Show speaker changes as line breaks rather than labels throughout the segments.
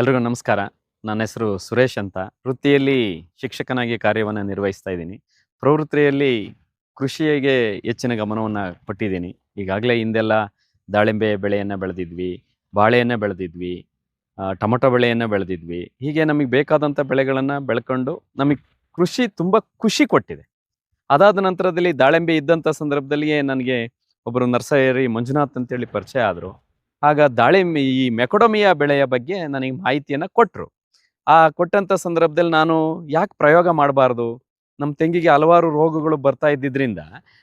ಎಲ್ರಿಗೂ ನಮಸ್ಕಾರ. ನನ್ನ ಹೆಸರು ಸುರೇಶ್ ಅಂತ. ವೃತ್ತಿಯಲ್ಲಿ ಶಿಕ್ಷಕನಾಗಿ ಕಾರ್ಯವನ್ನು ನಿರ್ವಹಿಸ್ತಾ ಇದ್ದೀನಿ. ಪ್ರವೃತ್ತಿಯಲ್ಲಿ ಕೃಷಿಗೆ ಹೆಚ್ಚಿನ ಗಮನವನ್ನು ಕೊಟ್ಟಿದ್ದೀನಿ. ಈಗಾಗಲೇ ಹಿಂದೆಲ್ಲ ದಾಳಿಂಬೆ ಬೆಳೆಯನ್ನು ಬೆಳೆದಿದ್ವಿ, ಬಾಳೆಯನ್ನು ಬೆಳೆದಿದ್ವಿ ಟೊಮೊಟೊ ಬೆಳೆಯನ್ನು ಬೆಳೆದಿದ್ವಿ. ಹೀಗೆ ನಮಗೆ ಬೇಕಾದಂಥ ಬೆಳೆಗಳನ್ನು ಬೆಳ್ಕೊಂಡು ನಮಗೆ ಕೃಷಿ ತುಂಬ ಖುಷಿ ಕೊಟ್ಟಿದೆ. ಅದಾದ ನಂತರದಲ್ಲಿ ದಾಳಿಂಬೆ ಇದ್ದಂಥ ಸಂದರ್ಭದಲ್ಲಿಯೇ ನನಗೆ ಒಬ್ಬರು ನರ್ಸರಿ ಮಂಜುನಾಥ್ ಅಂತೇಳಿ ಪರಿಚಯ ಆದರು. ಆಗ ದಾಳಿಂಬೆ ಈ ಮೆಕೊಡಮಿಯ ಬೆಳೆಯ ಬಗ್ಗೆ ನನಗೆ ಮಾಹಿತಿಯನ್ನು ಕೊಟ್ಟರು ಆ ಕೊಟ್ಟಂಥ ಸಂದರ್ಭದಲ್ಲಿ ನಾನು ಯಾಕೆ ಪ್ರಯೋಗ ಮಾಡಬಾರ್ದು? ನಮ್ಮ ತೆಂಗಿಗೆ ಹಲವಾರು ರೋಗಗಳು ಬರ್ತಾ ಇದ್ದಿದ್ರಿಂದ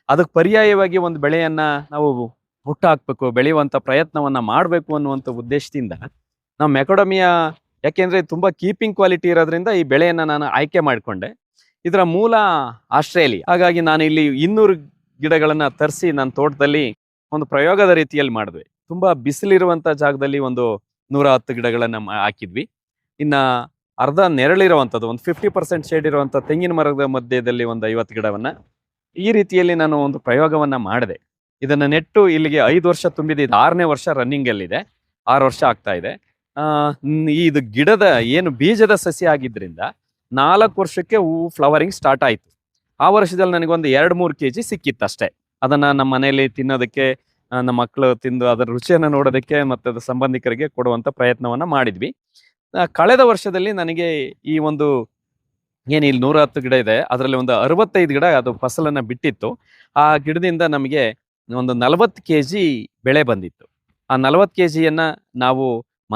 ಅದಕ್ಕೆ ಪರ್ಯಾಯವಾಗಿ ಒಂದು ಬೆಳೆಯನ್ನ ನಾವು ಹುಟ್ಟಾಕಬೇಕು ಬೆಳೆಯುವಂಥ ಪ್ರಯತ್ನವನ್ನ ಮಾಡಬೇಕು ಅನ್ನುವಂಥ ಉದ್ದೇಶದಿಂದ ನಾವು ಮೆಕೊಡಮಿಯ, ಯಾಕೆಂದ್ರೆ ತುಂಬಾ ಕೀಪಿಂಗ್ ಕ್ವಾಲಿಟಿ ಇರೋದ್ರಿಂದ ಈ ಬೆಳೆಯನ್ನ ನಾನು ಆಯ್ಕೆ ಮಾಡಿಕೊಂಡೆ. ಇದರ ಮೂಲ ಆಸ್ಟ್ರೇಲಿಯಾ ಹಾಗಾಗಿ ನಾನು ಇಲ್ಲಿ ಇನ್ನೂರು ಗಿಡಗಳನ್ನ ತರಿಸಿ ನನ್ನ ತೋಟದಲ್ಲಿ ಒಂದು ಪ್ರಯೋಗದ ರೀತಿಯಲ್ಲಿ ಮಾಡಿದ್ವಿ ತುಂಬಾ ಬಿಸಿಲಿರುವಂತ ಜಾಗದಲ್ಲಿ ಒಂದು ನೂರ ಹತ್ತು ಗಿಡಗಳನ್ನ ಹಾಕಿದ್ವಿ. ಇನ್ನ ಅರ್ಧ ನೆರಳಿರುವಂಥದ್ದು, ಒಂದು ಫಿಫ್ಟಿ ಪರ್ಸೆಂಟ್ ಶೇಡ್ ಇರುವಂತ ತೆಂಗಿನ ಮರದ ಮಧ್ಯದಲ್ಲಿ ಒಂದು ಐವತ್ತು ಗಿಡವನ್ನ ಈ ರೀತಿಯಲ್ಲಿ ನಾನು ಒಂದು ಪ್ರಯೋಗವನ್ನ ಮಾಡಿದೆ. ಇದನ್ನ ನೆಟ್ಟು ಇಲ್ಲಿಗೆ ಐದು ವರ್ಷ ತುಂಬಿದೆ, ಇದು ಆರನೇ ವರ್ಷ ರನ್ನಿಂಗ್ ಅಲ್ಲಿದೆ ಆರು ವರ್ಷ ಆಗ್ತಾ ಇದೆ. ಇದು ಗಿಡದ ಏನು ಬೀಜದ ಸಸಿ ಆಗಿದ್ರಿಂದ ನಾಲ್ಕು ವರ್ಷಕ್ಕೆ ಹೂ ಫ್ಲವರಿಂಗ್ ಸ್ಟಾರ್ಟ್ ಆಯ್ತು. ಆ ವರ್ಷದಲ್ಲಿ ನನಗೊಂದು ಎರಡು ಮೂರು ಕೆ ಜಿ ಸಿಕ್ಕಿತ್ತು ಅಷ್ಟೇ ಅದನ್ನ ನಮ್ಮ ಮನೆಯಲ್ಲಿ ತಿನ್ನೋದಕ್ಕೆ ನಮ್ಮ ಮಕ್ಕಳು ತಿಂದು ಅದರ ರುಚಿಯನ್ನು ನೋಡೋದಕ್ಕೆ ಮತ್ತು ಅದರ ಸಂಬಂಧಿಕರಿಗೆ ಕೊಡುವಂತ ಪ್ರಯತ್ನವನ್ನ ಮಾಡಿದ್ವಿ. ಕಳೆದ ವರ್ಷದಲ್ಲಿ ನನಗೆ ಈ ಒಂದು ಏನು ಇಲ್ಲಿ ನೂರ ಹತ್ತು ಗಿಡ ಇದೆ, ಅದರಲ್ಲಿ ಒಂದು ಅರವತ್ತೈದು ಗಿಡ ಅದು ಫಸಲನ್ನ ಬಿಟ್ಟಿತ್ತು. ಆ ಗಿಡದಿಂದ ನಮಗೆ ಒಂದು ನಲವತ್ತು ಕೆ ಜಿ ಬೆಳೆ ಬಂದಿತ್ತು. ಆ ನಲವತ್ತು ಕೆ ಜಿಯನ್ನು ನಾವು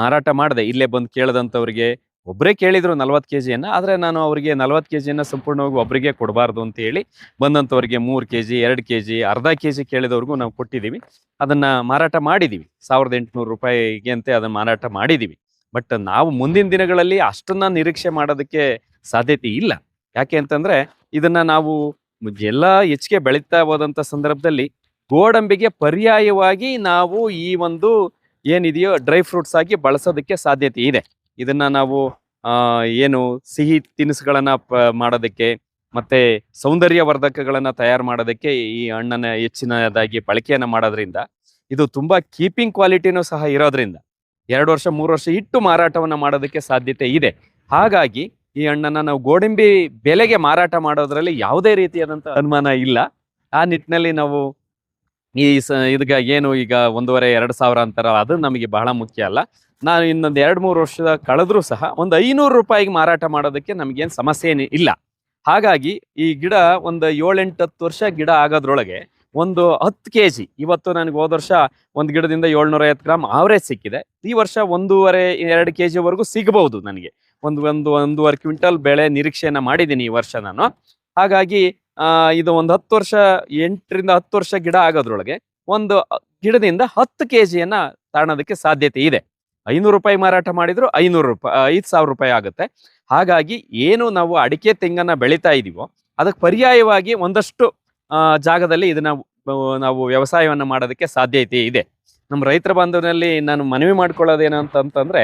ಮಾರಾಟ ಮಾಡಿದೆ, ಇಲ್ಲೇ ಬಂದು ಕೇಳದಂಥವ್ರಿಗೆ ಒಬ್ಬರೇ ಕೇಳಿದ್ರು ನಲ್ವತ್ತು ಕೆ ಜಿಯನ್ನು ಆದರೆ ನಾನು ಅವರಿಗೆ ನಲ್ವತ್ತು ಕೆ ಜಿಯನ್ನು ಸಂಪೂರ್ಣವಾಗಿ ಒಬ್ಬರಿಗೆ ಕೊಡಬಾರ್ದು ಅಂತ ಹೇಳಿ ಬಂದಂಥವ್ರಿಗೆ ಮೂರು ಕೆ ಜಿ ಎರಡು ಕೆ ಜಿ ಅರ್ಧ ಕೆ ಜಿ ಕೇಳಿದವ್ರಿಗೂ ನಾವು ಕೊಟ್ಟಿದ್ದೀವಿ. ಅದನ್ನ ಮಾರಾಟ ಮಾಡಿದ್ದೀವಿ. ಸಾವಿರದ ಎಂಟುನೂರು ರೂಪಾಯಿಗೆ ಅಂತೆ ಅದನ್ನ ಮಾರಾಟ ಮಾಡಿದ್ದೀವಿ. ಬಟ್ ನಾವು ಮುಂದಿನ ದಿನಗಳಲ್ಲಿ ಅಷ್ಟನ್ನು ನಿರೀಕ್ಷೆ ಮಾಡೋದಕ್ಕೆ ಸಾಧ್ಯತೆ ಇಲ್ಲ. ಯಾಕೆ ಅಂತಂದರೆ ಇದನ್ನು ನಾವು ಎಲ್ಲ ಹೆಚ್ಚಿಗೆ ಬೆಳೀತಾ ಹೋದಂಥ ಸಂದರ್ಭದಲ್ಲಿ ಗೋಡಂಬಿಗೆ ಪರ್ಯಾಯವಾಗಿ ನಾವು ಈ ಒಂದು ಏನಿದೆಯೋ ಡ್ರೈ ಫ್ರೂಟ್ಸ್ ಆಗಿ ಬಳಸೋದಕ್ಕೆ ಸಾಧ್ಯತೆ ಇದೆ. ಇದನ್ನ ನಾವು ಏನು ಸಿಹಿ ತಿನಿಸುಗಳನ್ನ ಮಾಡೋದಕ್ಕೆ ಮತ್ತೆ ಸೌಂದರ್ಯ ವರ್ಧಕಗಳನ್ನ ತಯಾರು ಮಾಡೋದಕ್ಕೆ ಈ ಹಣ್ಣನ್ನ ಹೆಚ್ಚಿನದಾಗಿ ಬಳಕೆಯನ್ನ ಮಾಡೋದ್ರಿಂದ, ಇದು ತುಂಬಾ ಕೀಪಿಂಗ್ ಕ್ವಾಲಿಟಿನೂ ಸಹ ಇರೋದ್ರಿಂದ ಎರಡು ವರ್ಷ, ಮೂರು ವರ್ಷ ಇಟ್ಟು ಮಾರಾಟವನ್ನ ಮಾಡೋದಕ್ಕೆ ಸಾಧ್ಯತೆ ಇದೆ. ಹಾಗಾಗಿ ಈ ಹಣ್ಣನ್ನ ನಾವು ಗೋಡಂಬಿ ಬೆಲೆಗೆ ಮಾರಾಟ ಮಾಡೋದ್ರಲ್ಲಿ ಯಾವುದೇ ರೀತಿಯಾದಂಥ ಅನುಮಾನ ಇಲ್ಲ. ಆ ನಿಟ್ಟಿನಲ್ಲಿ ನಾವು ಈ ಸ ಇದಗ ಏನು ಈಗ ಒಂದೂವರೆ, ಎರಡು ಸಾವಿರ ಅಂತಾರ, ಅದು ನಮಗೆ ಬಹಳ ಮುಖ್ಯ ಅಲ್ಲ. ನಾನು ಇನ್ನೊಂದು ಎರಡು ಮೂರು ವರ್ಷದ ಕಳೆದ್ರೂ ಸಹ ಒಂದು ಐನೂರು ರೂಪಾಯಿಗೆ ಮಾರಾಟ ಮಾಡೋದಕ್ಕೆ ನಮಗೇನು ಸಮಸ್ಯೆ ಇಲ್ಲ. ಹಾಗಾಗಿ ಈ ಗಿಡ ಒಂದು ಏಳೆಂಟು ಹತ್ತು ವರ್ಷ ಗಿಡ ಆಗೋದ್ರೊಳಗೆ ಒಂದು ಹತ್ತು ಕೆ ಜಿ ಇವತ್ತು ನನಗೆ ಹೋದ ವರ್ಷ ಒಂದು ಗಿಡದಿಂದ ಏಳ್ನೂರ ಐವತ್ತು ಗ್ರಾಮ್ ಆವರೇಜ್ ಸಿಕ್ಕಿದೆ. ಈ ವರ್ಷ ಒಂದೂವರೆ, ಎರಡು ಕೆ ಜಿವರೆಗೂ ಸಿಗಬಹುದು ನನಗೆ. ಒಂದು ಒಂದು, ಒಂದೂವರೆ ಕ್ವಿಂಟಲ್ ಬೆಳೆ ನಿರೀಕ್ಷೆಯನ್ನು ಮಾಡಿದ್ದೀನಿ ಈ ವರ್ಷ ನಾನು. ಹಾಗಾಗಿ ಇದು ಒಂದು ಹತ್ತು ವರ್ಷ, ಎಂಟರಿಂದ ಹತ್ತು ವರ್ಷ ಗಿಡ ಆಗೋದ್ರೊಳಗೆ ಒಂದು ಗಿಡದಿಂದ ಹತ್ತು ಕೆ ಜಿಯನ್ನು ತಾಣೋದಕ್ಕೆ ಸಾಧ್ಯತೆ ಇದೆ. ಐನೂರು ರೂಪಾಯಿ ಮಾರಾಟ ಮಾಡಿದ್ರು ಐನೂರು ರೂಪಾಯಿ ಐದು ಸಾವಿರ ರೂಪಾಯಿ ಆಗುತ್ತೆ. ಹಾಗಾಗಿ ಏನು ನಾವು ಅಡಿಕೆ ತೆಂಗನ್ನ ಬೆಳೀತಾ ಇದೀವೋ, ಅದಕ್ಕೆ ಪರ್ಯಾಯವಾಗಿ ಒಂದಷ್ಟು ಜಾಗದಲ್ಲಿ ಇದನ್ನ ನಾವು ವ್ಯವಸಾಯವನ್ನು ಮಾಡೋದಕ್ಕೆ ಸಾಧ್ಯತೆ ಇದೆ. ನಮ್ಮ ರೈತರ ಬಾಂಧವನಲ್ಲಿ ನಾನು ಮನವಿ ಮಾಡ್ಕೊಳ್ಳೋದೇನು ಅಂತಂತಂದ್ರೆ,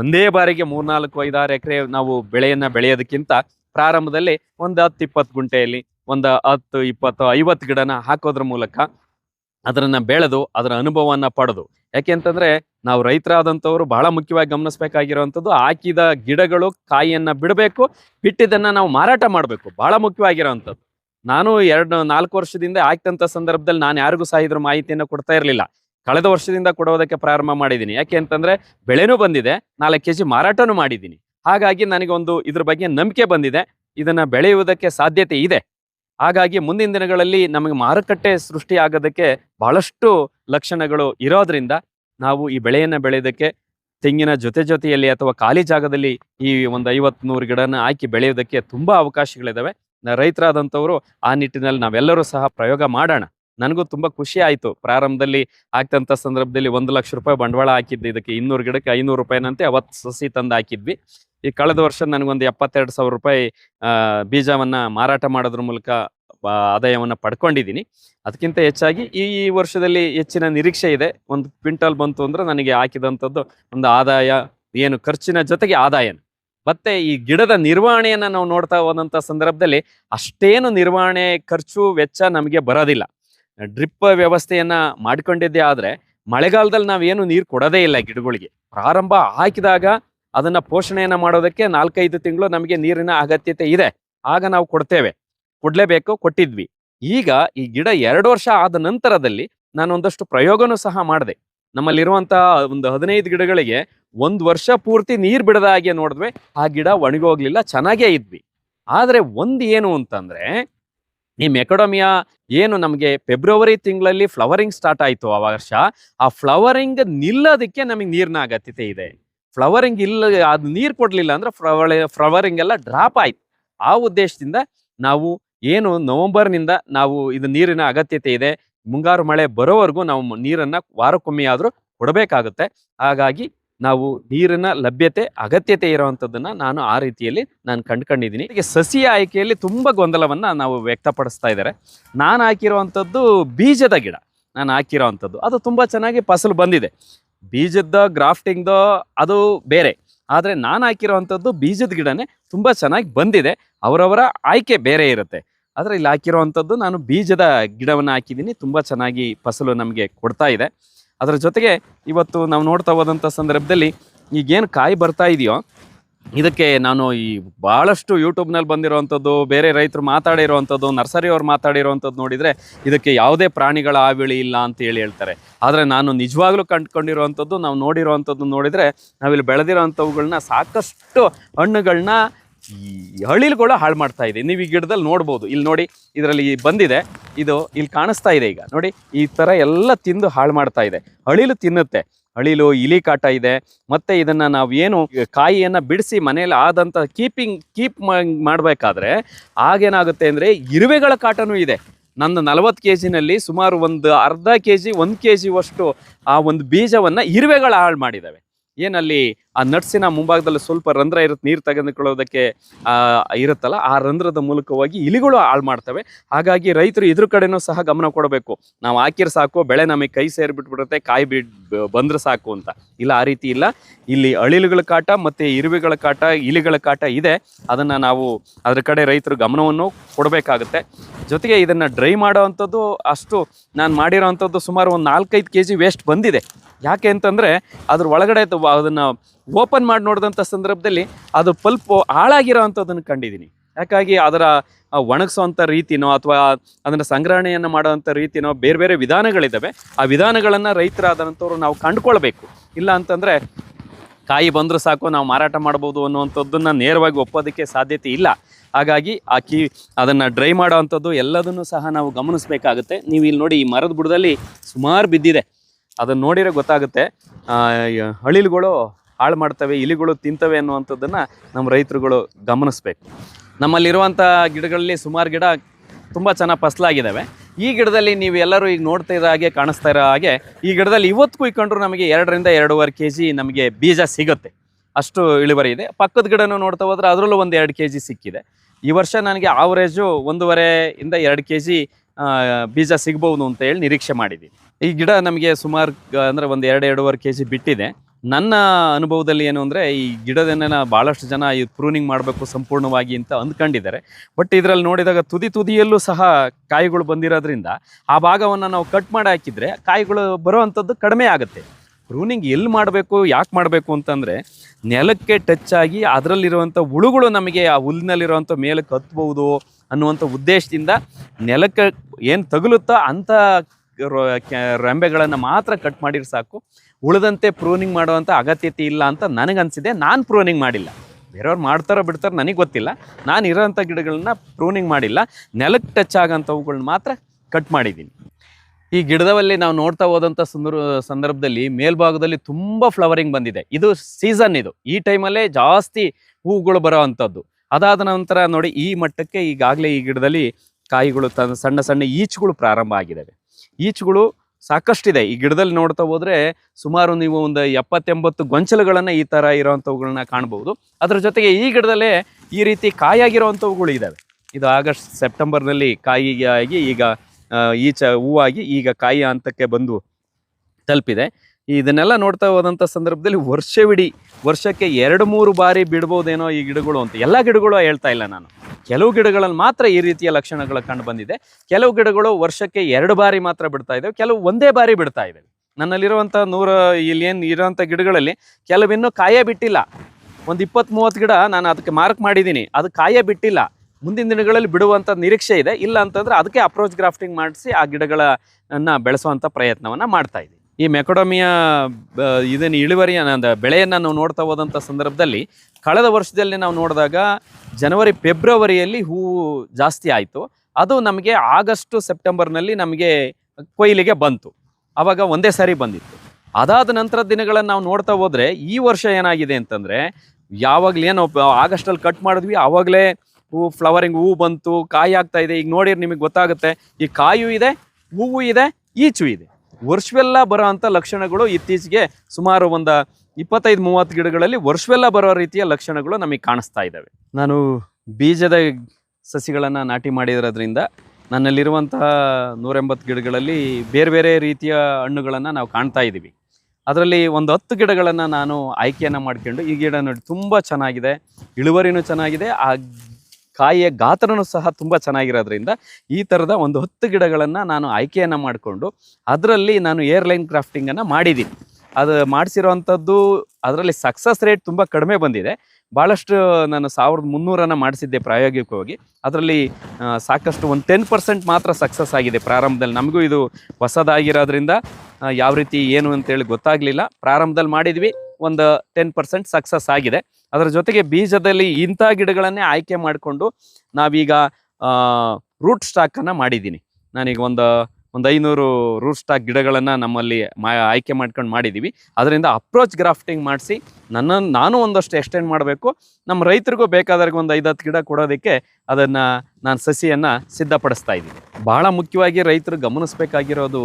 ಒಂದೇ ಬಾರಿಗೆ ಮೂರ್ನಾಲ್ಕು, ಐದಾರು ಎಕರೆ ನಾವು ಬೆಳೆಯನ್ನ ಬೆಳೆಯೋದಕ್ಕಿಂತ ಪ್ರಾರಂಭದಲ್ಲಿ ಒಂದು ಹತ್ತು ಇಪ್ಪತ್ತು ಗುಂಟೆಯಲ್ಲಿ, ಒಂದು ಹತ್ತು, ಇಪ್ಪತ್ತು, ಐವತ್ತು ಗಿಡನ ಹಾಕೋದ್ರ ಮೂಲಕ ಅದನ್ನ ಬೆಳೆದು ಅದರ ಅನುಭವವನ್ನ ಪಡೆದು. ಯಾಕೆ ಅಂತಂದ್ರೆ ನಾವು ರೈತರಾದಂಥವ್ರು ಬಹಳ ಮುಖ್ಯವಾಗಿ ಗಮನಿಸಬೇಕಾಗಿರುವಂಥದ್ದು ಹಾಕಿದ ಗಿಡಗಳು, ಕಾಯಿಯನ್ನ ಬಿಡಬೇಕು, ಬಿಟ್ಟಿದ್ದನ್ನ ನಾವು ಮಾರಾಟ ಮಾಡಬೇಕು. ಬಹಳ ಮುಖ್ಯವಾಗಿರುವಂಥದ್ದು. ನಾನು ಎರಡು ನಾಲ್ಕು ವರ್ಷದಿಂದ ಹಾಕಿದಂಥ ಸಂದರ್ಭದಲ್ಲಿ ನಾನು ಯಾರಿಗೂ ಸಹ ಇದ್ರ ಮಾಹಿತಿಯನ್ನು ಕೊಡ್ತಾ ಇರಲಿಲ್ಲ. ಕಳೆದ ವರ್ಷದಿಂದ ಕೊಡೋದಕ್ಕೆ ಪ್ರಾರಂಭ ಮಾಡಿದ್ದೀನಿ. ಯಾಕೆ ಅಂತಂದ್ರೆ ಬೆಳೆನೂ ಬಂದಿದೆ, ನಾಲ್ಕು ಕೆಜಿ ಮಾರಾಟನೂ ಮಾಡಿದ್ದೀನಿ. ಹಾಗಾಗಿ ನನಗೆ ಒಂದು ಇದ್ರ ಬಗ್ಗೆ ನಂಬಿಕೆ ಬಂದಿದೆ. ಇದನ್ನ ಬೆಳೆಯುವುದಕ್ಕೆ ಸಾಧ್ಯತೆ ಇದೆ. ಹಾಗಾಗಿ ಮುಂದಿನ ದಿನಗಳಲ್ಲಿ ನಮಗೆ ಮಾರುಕಟ್ಟೆ ಸೃಷ್ಟಿ ಆಗೋದಕ್ಕೆ ಬಹಳಷ್ಟು ಲಕ್ಷಣಗಳು ಇರೋದ್ರಿಂದ ನಾವು ಈ ಬೆಳೆಯನ್ನು ಬೆಳೆಯೋದಕ್ಕೆ ತೆಂಗಿನ ಜೊತೆ ಜೊತೆಯಲ್ಲಿ ಅಥವಾ ಖಾಲಿ ಜಾಗದಲ್ಲಿ ಈ ಒಂದು ಐವತ್ ನೂರು ಗಿಡನ ಹಾಕಿ ಬೆಳೆಯೋದಕ್ಕೆ ತುಂಬಾ ಅವಕಾಶಗಳಿದಾವೆ. ರೈತರಾದಂಥವ್ರು ಆ ನಿಟ್ಟಿನಲ್ಲಿ ನಾವೆಲ್ಲರೂ ಸಹ ಪ್ರಯೋಗ ಮಾಡೋಣ. ನನಗೂ ತುಂಬಾ ಖುಷಿ ಆಯಿತು. ಪ್ರಾರಂಭದಲ್ಲಿ ಆಗ್ತಂಥ ಸಂದರ್ಭದಲ್ಲಿ ಒಂದು ಲಕ್ಷ ರೂಪಾಯಿ ಬಂಡವಾಳ ಹಾಕಿದ್ದು. ಇದಕ್ಕೆ ಇನ್ನೂರು ಗಿಡಕ್ಕೆ ಐನೂರು ರೂಪಾಯಿನಂತೆ ಅವತ್ತು ಸಸಿ ತಂದು ಹಾಕಿದ್ವಿ. ಈ ಕಳೆದ ವರ್ಷ ನನಗೊಂದು ಎಪ್ಪತ್ತೆರಡು ಸಾವಿರ ರೂಪಾಯಿ ಬೀಜವನ್ನು ಮಾರಾಟ ಮಾಡೋದ್ರ ಮೂಲಕ ಆದಾಯವನ್ನ ಪಡ್ಕೊಂಡಿದ್ದೀನಿ. ಅದಕ್ಕಿಂತ ಹೆಚ್ಚಾಗಿ ಈ ವರ್ಷದಲ್ಲಿ ಹೆಚ್ಚಿನ ನಿರೀಕ್ಷೆ ಇದೆ. ಒಂದು ಕ್ವಿಂಟಲ್ ಬಂತು ಅಂದ್ರೆ ನನಗೆ ಹಾಕಿದಂಥದ್ದು ಒಂದು ಆದಾಯ, ಏನು ಖರ್ಚಿನ ಜೊತೆಗೆ ಆದಾಯ ಮತ್ತೆ ಈ ಗಿಡದ ನಿರ್ವಹಣೆಯನ್ನ ನಾವು ನೋಡ್ತಾ ಹೋದಂಥ ಸಂದರ್ಭದಲ್ಲಿ ಅಷ್ಟೇನು ನಿರ್ವಹಣೆ ಖರ್ಚು ವೆಚ್ಚ ನಮಗೆ ಬರೋದಿಲ್ಲ. ಡ್ರಿಪ್ ವ್ಯವಸ್ಥೆಯನ್ನ ಮಾಡ್ಕೊಂಡಿದ್ದೆ ಆದ್ರೆ ಮಳೆಗಾಲದಲ್ಲಿ ನಾವೇನು ನೀರು ಕೊಡೋದೇ ಇಲ್ಲ ಗಿಡಗಳಿಗೆ. ಪ್ರಾರಂಭ ಹಾಕಿದಾಗ ಅದನ್ನ ಪೋಷಣೆಯನ್ನ ಮಾಡೋದಕ್ಕೆ ನಾಲ್ಕೈದು ತಿಂಗಳು ನಮಗೆ ನೀರಿನ ಅಗತ್ಯತೆ ಇದೆ. ಆಗ ನಾವು ಕೊಡ್ತೇವೆ. ಕೊಡ್ಲೇಬೇಕು, ಕೊಟ್ಟಿದ್ವಿ. ಈಗ ಈ ಗಿಡ ಎರಡು ವರ್ಷ ಆದ ನಂತರದಲ್ಲಿ ನಾನು ಒಂದಷ್ಟು ಪ್ರಯೋಗನೂ ಸಹ ಮಾಡಿದೆ. ನಮ್ಮಲ್ಲಿರುವಂತಹ ಒಂದು ಹದಿನೈದು ಗಿಡಗಳಿಗೆ ಒಂದು ವರ್ಷ ಪೂರ್ತಿ ನೀರು ಬಿಡದ ಹಾಗೆ ನೋಡಿದ್ವಿ. ಆ ಗಿಡ ಒಣಗೋಗ್ಲಿಲ್ಲ, ಚೆನ್ನಾಗೇ ಇದ್ವಿ. ಆದರೆ ಒಂದು ಏನು ಅಂತಂದ್ರೆ, ಈ ಮೆಕಡೋಮಿಯಾ ಏನು ನಮಗೆ ಫೆಬ್ರವರಿ ತಿಂಗಳಲ್ಲಿ ಫ್ಲವರಿಂಗ್ ಸ್ಟಾರ್ಟ್ ಆಯ್ತು ಆ ವರ್ಷ. ಆ ಫ್ಲವರಿಂಗ್ ನಿಲ್ಲೋದಕ್ಕೆ ನಮಗೆ ನೀರಿನ ಅಗತ್ಯತೆ ಇದೆ. ಫ್ಲವರಿಂಗ್ ಇಲ್ಲ, ಅದು ನೀರು ಕೊಡಲಿಲ್ಲ ಅಂದ್ರೆ ಫ್ಲವರ್ ಫ್ಲವರಿಂಗ್ ಎಲ್ಲ ಡ್ರಾಪ್ ಆಯ್ತು. ಆ ಉದ್ದೇಶದಿಂದ ನಾವು ಏನು ನವೆಂಬರ್ನಿಂದ ನಾವು ಇದು ನೀರಿನ ಅಗತ್ಯತೆ ಇದೆ, ಮುಂಗಾರು ಮಳೆ ಬರೋವರೆಗೂ ನಾವು ನೀರನ್ನು ವಾರಕ್ಕೊಮ್ಮೆ ಆದ್ರೂ ಕೊಡಬೇಕಾಗುತ್ತೆ. ಹಾಗಾಗಿ ನಾವು ನೀರಿನ ಲಭ್ಯತೆ, ಅಗತ್ಯತೆ ಇರುವಂತದ್ದನ್ನ ನಾನು ಆ ರೀತಿಯಲ್ಲಿ ನಾನು ಕಂಡುಕೊಂಡಿದ್ದೀನಿ. ಹೀಗೆ ಸಸಿ ಆಯ್ಕೆಯಲ್ಲಿ ತುಂಬ ಗೊಂದಲವನ್ನ ನಾವು ವ್ಯಕ್ತಪಡಿಸ್ತಾ ಇದ್ದಾರೆ. ನಾನು ಹಾಕಿರುವಂಥದ್ದು ಬೀಜದ ಗಿಡ, ನಾನು ಹಾಕಿರೋವಂಥದ್ದು ಅದು ತುಂಬ ಚೆನ್ನಾಗಿ ಫಸಲು ಬಂದಿದೆ. ಬೀಜದ ಗ್ರಾಫ್ಟಿಂಗ್ದು ಅದು ಬೇರೆ. ಆದರೆ ನಾನು ಹಾಕಿರೋವಂಥದ್ದು ಬೀಜದ ಗಿಡನೇ ತುಂಬಾ ಚೆನ್ನಾಗಿ ಬಂದಿದೆ. ಅವರವರ ಆಯ್ಕೆ ಬೇರೆ ಇರುತ್ತೆ. ಆದರೆ ಇಲ್ಲಿ ಹಾಕಿರೋವಂಥದ್ದು ನಾನು ಬೀಜದ ಗಿಡವನ್ನು ಹಾಕಿದ್ದೀನಿ. ತುಂಬಾ ಚೆನ್ನಾಗಿ ಫಸಲು ನಮಗೆ ಕೊಡ್ತಾ ಇದೆ. ಅದರ ಜೊತೆಗೆ ಇವತ್ತು ನಾವು ನೋಡ್ತಾ ಹೋದಂಥ ಸಂದರ್ಭದಲ್ಲಿ ಈಗೇನು ಕಾಯಿ ಬರ್ತಾ ಇದೆಯೋ ಇದಕ್ಕೆ ನಾನು ಈ ಭಾಳಷ್ಟು ಯೂಟ್ಯೂಬ್ನಲ್ಲಿ ಬಂದಿರುವಂಥದ್ದು ಬೇರೆ ರೈತರು ಮಾತಾಡಿರೋವಂಥದ್ದು ನರ್ಸರಿಯವ್ರು ಮಾತಾಡಿರುವಂಥದ್ದು ನೋಡಿದರೆ ಇದಕ್ಕೆ ಯಾವುದೇ ಪ್ರಾಣಿಗಳ ಆವಿಳಿ ಇಲ್ಲ ಅಂತ ಹೇಳಿ ಹೇಳ್ತಾರೆ. ಆದರೆ ನಾನು ನಿಜವಾಗ್ಲೂ ಕಂಡುಕೊಂಡಿರುವಂಥದ್ದು ನಾವು ನೋಡಿರುವಂಥದ್ದು ನೋಡಿದರೆ ನಾವಿಲ್ಲಿ ಬೆಳೆದಿರೋವಂಥವುಗಳನ್ನ ಸಾಕಷ್ಟು ಹಣ್ಣುಗಳನ್ನ ಈ ಹಳಿಲುಗಳು ಹಾಳು ಮಾಡ್ತಾ ಇದೆ. ನೀವು ಈ ಗಿಡದಲ್ಲಿ ನೋಡ್ಬೋದು. ಇಲ್ಲಿ ನೋಡಿ, ಇದರಲ್ಲಿ ಬಂದಿದೆ. ಇದು ಇಲ್ಲಿ ಕಾಣಿಸ್ತಾ ಇದೆ ಈಗ. ನೋಡಿ, ಈ ಥರ ಎಲ್ಲ ತಿಂದು ಹಾಳು ಮಾಡ್ತಾ ಇದೆ. ಹಳಿಲು ತಿನ್ನುತ್ತೆ. ಹಳಿಲು ಇಲಿ ಕಾಟ ಇದೆ. ಮತ್ತೆ ಇದನ್ನ ನಾವು ಏನು ಕಾಯಿಯನ್ನ ಬಿಡಿಸಿ ಮನೆಯಲ್ಲಿ ಆದಂತ ಕೀಪಿಂಗ್ ಕೀಪ್ ಮಾಡಬೇಕಾದ್ರೆ ಆಗೇನಾಗುತ್ತೆ ಅಂದ್ರೆ ಇರುವೆಗಳ ಕಾಟನೂ ಇದೆ. ನನ್ನ ನಲವತ್ತು ಕೆ ಜಿನಲ್ಲಿ ಸುಮಾರು ಒಂದು ಅರ್ಧ ಕೆ ಜಿ ಒಂದು ಕೆ ಜಿವಷ್ಟು ಆ ಒಂದು ಬೀಜವನ್ನು ಇರುವೆಗಳು ಹಾಳು ಮಾಡಿದಾವೆ. ಏನಲ್ಲಿ ಆ ನಟ್ಸಿನ ಮುಂಭಾಗದಲ್ಲಿ ಸ್ವಲ್ಪ ರಂಧ್ರ ಇರುತ್ತೆ ನೀರು ತೆಗೆದುಕೊಳ್ಳೋದಕ್ಕೆ ಇರುತ್ತಲ್ಲ, ಆ ರಂಧ್ರದ ಮೂಲಕವಾಗಿ ಇಲಿಗಳು ಹಾಳು ಮಾಡ್ತವೆ. ಹಾಗಾಗಿ ರೈತರು ಇದ್ರ ಕಡೆನೂ ಸಹ ಗಮನ ಕೊಡಬೇಕು. ನಾವು ಹಾಕಿರ್ ಸಾಕು, ಬೆಳೆ ನಮಗೆ ಕೈ ಸೇರಿಬಿಟ್ಬಿಡುತ್ತೆ, ಕಾಯಿ ಬಿಡ್ ಬಂದ್ರೆ ಸಾಕು ಅಂತ. ಇಲ್ಲ, ಆ ರೀತಿ ಇಲ್ಲ. ಇಲ್ಲಿ ಅಳಿಲುಗಳ ಕಾಟ ಮತ್ತು ಇರುವೆಗಳ ಕಾಟ, ಇಲಿಗಳ ಕಾಟ ಇದೆ. ಅದನ್ನು ನಾವು ಅದ್ರ ಕಡೆ ರೈತರು ಗಮನವನ್ನು ಕೊಡಬೇಕಾಗುತ್ತೆ. ಜೊತೆಗೆ ಇದನ್ನು ಡ್ರೈ ಮಾಡೋ ಅಷ್ಟು ನಾನು ಮಾಡಿರೋ ಸುಮಾರು ಒಂದು ನಾಲ್ಕೈದು ಕೆ ವೇಸ್ಟ್ ಬಂದಿದೆ. ಯಾಕೆ ಅಂತಂದರೆ ಅದ್ರ ಒಳಗಡೆ ಅದನ್ನು ಓಪನ್ ಮಾಡಿ ನೋಡಿದಂಥ ಸಂದರ್ಭದಲ್ಲಿ ಅದು ಪಲ್ಪ್ ಹಾಳಾಗಿರೋ ಅಂಥದ್ದನ್ನು ಕಂಡಿದ್ದೀನಿ. ಯಾಕಾಗಿ ಅದರ ಒಣಗಿಸುವಂಥ ರೀತಿನೋ ಅಥವಾ ಅದನ್ನು ಸಂಗ್ರಹಣೆಯನ್ನು ಮಾಡುವಂಥ ರೀತಿನೋ ಬೇರೆ ಬೇರೆ ವಿಧಾನಗಳಿದ್ದಾವೆ. ಆ ವಿಧಾನಗಳನ್ನು ರೈತರಾದಂಥವ್ರು ನಾವು ಕಂಡುಕೊಳ್ಬೇಕು. ಇಲ್ಲ ಅಂತಂದರೆ ಕಾಯಿ ಬಂದರೂ ಸಾಕು, ನಾವು ಮಾರಾಟ ಮಾಡ್ಬೋದು ಅನ್ನುವಂಥದ್ದನ್ನು ನೇರವಾಗಿ ಒಪ್ಪೋದಕ್ಕೆ ಸಾಧ್ಯತೆ ಇಲ್ಲ. ಹಾಗಾಗಿ ಆ ಕೀ, ಅದನ್ನು ಡ್ರೈ ಮಾಡೋ ಅಂಥದ್ದು ಎಲ್ಲದನ್ನು ಸಹ ನಾವು ಗಮನಿಸಬೇಕಾಗುತ್ತೆ. ನೀವು ಇಲ್ಲಿ ನೋಡಿ ಈ ಮರದ ಬುಡದಲ್ಲಿ ಸುಮಾರು ಬಿದ್ದಿದೆ. ಅದನ್ನು ನೋಡಿದ್ರೆ ಗೊತ್ತಾಗುತ್ತೆ ಅಳಿಲುಗಳು ಹಾಳು ಮಾಡ್ತವೆ, ಇಲಿಗಳು ತಿಂತವೆ ಅನ್ನುವಂಥದ್ದನ್ನು ನಮ್ಮ ರೈತರುಗಳು ಗಮನಿಸ್ಬೇಕು. ನಮ್ಮಲ್ಲಿರುವಂಥ ಗಿಡಗಳಲ್ಲಿ ಸುಮಾರು ಗಿಡ ತುಂಬ ಚೆನ್ನಾಗಿ ಫಸಲಾಗಿದ್ದಾವೆ ಈ ಗಿಡದಲ್ಲಿ ನೀವು ಎಲ್ಲರೂ ಈಗ ನೋಡ್ತಾ ಇರೋ ಹಾಗೆ, ಕಾಣಿಸ್ತಾ ಇರೋ ಹಾಗೆ, ಈ ಗಿಡದಲ್ಲಿ ಇವತ್ತು ಕುಯ್ಕೊಂಡ್ರು ನಮಗೆ ಎರಡರಿಂದ ಎರಡೂವರೆ ಕೆ ಜಿ ನಮಗೆ ಬೀಜ ಸಿಗುತ್ತೆ. ಅಷ್ಟು ಇಳುವರಿ ಇದೆ. ಪಕ್ಕದ ಗಿಡನೂ ನೋಡ್ತಾ ಹೋದ್ರೆ ಅದರಲ್ಲೂ ಒಂದು ಎರಡು ಕೆ ಜಿ ಸಿಕ್ಕಿದೆ. ಈ ವರ್ಷ ನನಗೆ ಆವರೇಜು ಒಂದೂವರೆಯಿಂದ ಎರಡು ಕೆ ಜಿ ಬೀಜ ಸಿಗ್ಬೋದು ಅಂತ ಹೇಳಿ ನಿರೀಕ್ಷೆ ಮಾಡಿದ್ದೀನಿ ಈ ಗಿಡ ನಮಗೆ ಸುಮಾರು, ಅಂದರೆ ಒಂದು ಎರಡು ಎರಡೂವರೆ ಕೆ ಜಿ ಬಿಟ್ಟಿದೆ. ನನ್ನ ಅನುಭವದಲ್ಲಿ ಏನು ಅಂದರೆ, ಈ ಗಿಡದನ್ನ ಭಾಳಷ್ಟು ಜನ ಈ ಪ್ರೂನಿಂಗ್ ಮಾಡಬೇಕು ಸಂಪೂರ್ಣವಾಗಿ ಅಂತ ಅಂದ್ಕೊಂಡಿದ್ದಾರೆ. ಬಟ್ ಇದರಲ್ಲಿ ನೋಡಿದಾಗ ತುದಿ ತುದಿಯಲ್ಲೂ ಸಹ ಕಾಯಿಗಳು ಬಂದಿರೋದ್ರಿಂದ ಆ ಭಾಗವನ್ನು ನಾವು ಕಟ್ ಮಾಡಿ ಹಾಕಿದರೆ ಕಾಯಿಗಳು ಬರುವಂಥದ್ದು ಕಡಿಮೆ ಆಗುತ್ತೆ. ಪ್ರೂನಿಂಗ್ ಎಲ್ಲಿ ಮಾಡಬೇಕು, ಯಾಕೆ ಮಾಡಬೇಕು ಅಂತಂದರೆ, ನೆಲಕ್ಕೆ ಟಚ್ ಆಗಿ ಅದರಲ್ಲಿರುವಂಥ ಹುಳುಗಳು ನಮಗೆ ಆ ಹುಲ್ಲಿನಲ್ಲಿರುವಂಥ ಮೇಲಕ್ಕೆ ಹತ್ಬೋದು ಅನ್ನುವಂಥ ಉದ್ದೇಶದಿಂದ ನೆಲಕ್ಕೆ ಏನು ತಗುಲುತ್ತೋ ಅಂಥ ರೆಂಬೆಗಳನ್ನು ಮಾತ್ರ ಕಟ್ ಮಾಡಿರ್ ಸಾಕು. ಉಳಿದಂತೆ ಪ್ರೂನಿಂಗ್ ಮಾಡುವಂಥ ಅಗತ್ಯತೆ ಇಲ್ಲ ಅಂತ ನನಗನ್ಸಿದೆ. ನಾನು ಪ್ರೂನಿಂಗ್ ಮಾಡಿಲ್ಲ. ಬೇರೆಯವ್ರು ಮಾಡ್ತಾರೋ ಬಿಡ್ತಾರೋ ನನಗೆ ಗೊತ್ತಿಲ್ಲ. ನಾನು ಇರೋಂಥ ಗಿಡಗಳನ್ನ ಪ್ರೂನಿಂಗ್ ಮಾಡಿಲ್ಲ. ನೆಲಕ್ಕೆ ಟಚ್ ಆಗೋಂಥವುಗಳನ್ನ ಮಾತ್ರ ಕಟ್ ಮಾಡಿದ್ದೀನಿ ಈ ಗಿಡದಲ್ಲಿ ನಾವು ನೋಡ್ತಾ ಹೋದಂಥ ಸುಂದರ ಸಂದರ್ಭದಲ್ಲಿ ಮೇಲ್ಭಾಗದಲ್ಲಿ ತುಂಬ ಫ್ಲವರಿಂಗ್ ಬಂದಿದೆ. ಇದು ಸೀಸನ್ ಇದು. ಈ ಟೈಮಲ್ಲೇ ಜಾಸ್ತಿ ಹೂಗಳು ಬರೋ ಅಂಥದ್ದು. ಅದಾದ ನಂತರ ನೋಡಿ ಈ ಮಟ್ಟಕ್ಕೆ ಈಗಾಗಲೇ ಈ ಗಿಡದಲ್ಲಿ ಕಾಯಿಗಳು ಸಣ್ಣ ಸಣ್ಣ ಈಚುಗಳು ಪ್ರಾರಂಭ ಆಗಿದ್ದಾವೆ ಈಚುಗಳು ಸಾಕಷ್ಟಿದೆ. ಈ ಗಿಡದಲ್ಲಿ ನೋಡ್ತಾ ಹೋದ್ರೆ ಸುಮಾರು ನೀವು ಒಂದು ಎಪ್ಪತ್ತೆಂಬತ್ತು ಗೊಂಚಲುಗಳನ್ನು ಈ ತರ ಇರೋವಂಥವುಗಳನ್ನ ಕಾಣಬಹುದು ಅದ್ರ ಜೊತೆಗೆ ಈ ಗಿಡದಲ್ಲೇ ಈ ರೀತಿ ಕಾಯಾಗಿರುವಂಥವುಗಳು ಇದ್ದಾವೆ ಇದು ಆಗಸ್ಟ್, ಸೆಪ್ಟೆಂಬರ್ನಲ್ಲಿ ಕಾಯಿಗೆ ಈಗ ಈಚ ಹೂವಾಗಿ ಈಗ ಕಾಯಿ ಹಂತಕ್ಕೆ ಬಂದು ತಲುಪಿದೆ. ಇದನ್ನೆಲ್ಲ ನೋಡ್ತಾ ಹೋದಂಥ ಸಂದರ್ಭದಲ್ಲಿ ವರ್ಷವಿಡೀ ವರ್ಷಕ್ಕೆ ಎರಡು ಮೂರು ಬಾರಿ ಬಿಡ್ಬೋದೇನೋ ಈ ಗಿಡಗಳು ಅಂತ. ಎಲ್ಲ ಗಿಡಗಳು ಹೇಳ್ತಾ ಇಲ್ಲ ನಾನು. ಕೆಲವು ಗಿಡಗಳಲ್ಲಿ ಮಾತ್ರ ಈ ರೀತಿಯ ಲಕ್ಷಣಗಳು ಕಂಡು ಬಂದಿದೆ. ಕೆಲವು ಗಿಡಗಳು ವರ್ಷಕ್ಕೆ ಎರಡು ಬಾರಿ ಮಾತ್ರ ಬಿಡ್ತಾ ಇದ್ದಾವೆ ಕೆಲವು ಒಂದೇ ಬಾರಿ ಬಿಡ್ತಾ ಇದ್ದಾವೆ ನನ್ನಲ್ಲಿರುವಂಥ ನೂರ ಇಲ್ಲಿ ಏನು ಇರೋವಂಥ ಗಿಡಗಳಲ್ಲಿ ಕೆಲವಿನ್ನೂ ಕಾಯೇ ಬಿಟ್ಟಿಲ್ಲ. ಒಂದು ಇಪ್ಪತ್ತು ಮೂವತ್ತು ಗಿಡ ನಾನು ಅದಕ್ಕೆ ಮಾರ್ಕ್ ಮಾಡಿದ್ದೀನಿ. ಅದು ಕಾಯೇ ಬಿಟ್ಟಿಲ್ಲ. ಮುಂದಿನ ದಿನಗಳಲ್ಲಿ ಬಿಡುವಂಥ ನಿರೀಕ್ಷೆ ಇದೆ. ಇಲ್ಲ ಅಂತಂದ್ರೆ ಅದಕ್ಕೆ ಅಪ್ರೋಚ್ ಗ್ರಾಫ್ಟಿಂಗ್ ಮಾಡಿಸಿ ಆ ಗಿಡಗಳನ್ನು ಬೆಳೆಸುವಂಥ ಪ್ರಯತ್ನವನ್ನು ಮಾಡ್ತಾ ಇದ್ದೀವಿ ಈ ಮೆಕಡೋಮಿಯ ಇದನ್ನು ಇಳುವರಿಯ ನಂದು ಬೆಳೆಯನ್ನು ನಾವು ನೋಡ್ತಾ ಹೋದಂಥ ಸಂದರ್ಭದಲ್ಲಿ ಕಳೆದ ವರ್ಷದಲ್ಲಿ ನಾವು ನೋಡಿದಾಗ ಜನವರಿ, ಫೆಬ್ರವರಿಯಲ್ಲಿ ಹೂವು ಜಾಸ್ತಿ ಆಯಿತು. ಅದು ನಮಗೆ ಆಗಸ್ಟು, ಸೆಪ್ಟೆಂಬರ್ನಲ್ಲಿ ನಮಗೆ ಕೊಯ್ಲಿಗೆ ಬಂತು. ಆವಾಗ ಒಂದೇ ಸಾರಿ ಬಂದಿತ್ತು. ಅದಾದ ನಂತರ ದಿನಗಳನ್ನು ನಾವು ನೋಡ್ತಾ ಹೋದರೆ ಈ ವರ್ಷ ಏನಾಗಿದೆ ಅಂತಂದರೆ ಯಾವಾಗಲೇ ಏನೋ ಆಗಸ್ಟಲ್ಲಿ ಕಟ್ ಮಾಡಿದ್ವಿ ಆವಾಗಲೇ ಹೂ, ಫ್ಲವರಿಂಗ್ ಹೂವು ಬಂತು, ಕಾಯಿ ಆಗ್ತಾ ಇದೆ. ಈಗ ನೋಡಿರಿ, ನಿಮಗೆ ಗೊತ್ತಾಗುತ್ತೆ, ಈ ಕಾಯೂ ಇದೆ, ಹೂವು ಇದೆ, ಈಚು ಇದೆ. ವರ್ಷವೆಲ್ಲ ಬರೋ ಅಂಥ ಲಕ್ಷಣಗಳು ಇತ್ತೀಚೆಗೆ ಸುಮಾರು ಒಂದು ಇಪ್ಪತ್ತೈದು ಮೂವತ್ತು ಗಿಡಗಳಲ್ಲಿ ವರ್ಷವೆಲ್ಲ ಬರೋ ರೀತಿಯ ಲಕ್ಷಣಗಳು ನಮಗೆ ಕಾಣಿಸ್ತಾ ಇದ್ದಾವೆ. ನಾನು ಬೀಜದ ಸಸಿಗಳನ್ನು ನಾಟಿ ಮಾಡಿರೋದ್ರಿಂದ ನನ್ನಲ್ಲಿರುವಂತಹ ನೂರೆಂಬತ್ತು ಗಿಡಗಳಲ್ಲಿ ಬೇರೆ ಬೇರೆ ರೀತಿಯ ಹಣ್ಣುಗಳನ್ನು ನಾವು ಕಾಣ್ತಾ ಇದ್ದೀವಿ. ಅದರಲ್ಲಿ ಒಂದು ಹತ್ತು ಗಿಡಗಳನ್ನು ನಾನು ಆಯ್ಕೆಯನ್ನು ಮಾಡ್ಕೊಂಡು ಈ ಗಿಡ ನೋಡಿ ತುಂಬ ಚೆನ್ನಾಗಿದೆ, ಇಳುವರಿನೂ ಚೆನ್ನಾಗಿದೆ, ಆ ಕಾಯಿಯ ಗಾತ್ರನೂ ಸಹ ತುಂಬ ಚೆನ್ನಾಗಿರೋದ್ರಿಂದ ಈ ಥರದ ಒಂದು ಹತ್ತು ಗಿಡಗಳನ್ನು ನಾನು ಆಯ್ಕೆಯನ್ನು ಮಾಡಿಕೊಂಡು ಅದರಲ್ಲಿ ನಾನು ಏರ್ಲೈನ್ ಕ್ರಾಫ್ಟಿಂಗನ್ನು ಮಾಡಿದ್ದೀನಿ. ಅದು ಮಾಡಿಸಿರೋವಂಥದ್ದು ಅದರಲ್ಲಿ ಸಕ್ಸಸ್ ರೇಟ್ ತುಂಬ ಕಡಿಮೆ ಬಂದಿದೆ. ಭಾಳಷ್ಟು ನಾನು ಸಾವಿರದ ಮುನ್ನೂರನ್ನು ಮಾಡಿಸಿದ್ದೆ ಪ್ರಾಯೋಗಿಕವಾಗಿ. ಅದರಲ್ಲಿ ಸಾಕಷ್ಟು ಒಂದು ಟೆನ್ ಪರ್ಸೆಂಟ್ ಮಾತ್ರ ಸಕ್ಸಸ್ ಆಗಿದೆ ಪ್ರಾರಂಭದಲ್ಲಿ. ನಮಗೂ ಇದು ಹೊಸದಾಗಿರೋದ್ರಿಂದ ಯಾವ ರೀತಿ ಏನು ಅಂತೇಳಿ ಗೊತ್ತಾಗಲಿಲ್ಲ. ಪ್ರಾರಂಭದಲ್ಲಿ ಮಾಡಿದ್ವಿ. ಒಂದು ಟೆನ್ ಪರ್ಸೆಂಟ್ ಸಕ್ಸಸ್ ಆಗಿದೆ. ಅದರ ಜೊತೆಗೆ ಬೀಜದಲ್ಲಿ ಇಂಥ ಗಿಡಗಳನ್ನೇ ಆಯ್ಕೆ ಮಾಡಿಕೊಂಡು ನಾವೀಗ ರೂಟ್ ಸ್ಟಾಕನ್ನು ಮಾಡಿದ್ದೀನಿ ನಾನೀಗ ಒಂದು ಒಂದು ಐನೂರು ರೂಟ್ ಸ್ಟಾಕ್ ಗಿಡಗಳನ್ನು ನಮ್ಮಲ್ಲಿ ಆಯ್ಕೆ ಮಾಡ್ಕೊಂಡು ಮಾಡಿದ್ದೀವಿ ಅದರಿಂದ ಅಪ್ರೋಚ್ ಗ್ರಾಫ್ಟಿಂಗ್ ಮಾಡಿಸಿ ನನ್ನ, ನಾನು ಒಂದಷ್ಟು ಎಕ್ಸ್ಟೆಂಡ್ ಮಾಡಬೇಕು. ನಮ್ಮ ರೈತರಿಗೂ ಬೇಕಾದವ್ರಿಗೆ ಒಂದು ಐದತ್ತು ಗಿಡ ಕೊಡೋದಕ್ಕೆ ಅದನ್ನು ನಾನು ಸಸಿಯನ್ನು ಸಿದ್ಧಪಡಿಸ್ತಾ ಇದ್ದೀನಿ. ಭಾಳ ಮುಖ್ಯವಾಗಿ ರೈತರು ಗಮನಿಸ್ಬೇಕಾಗಿರೋದು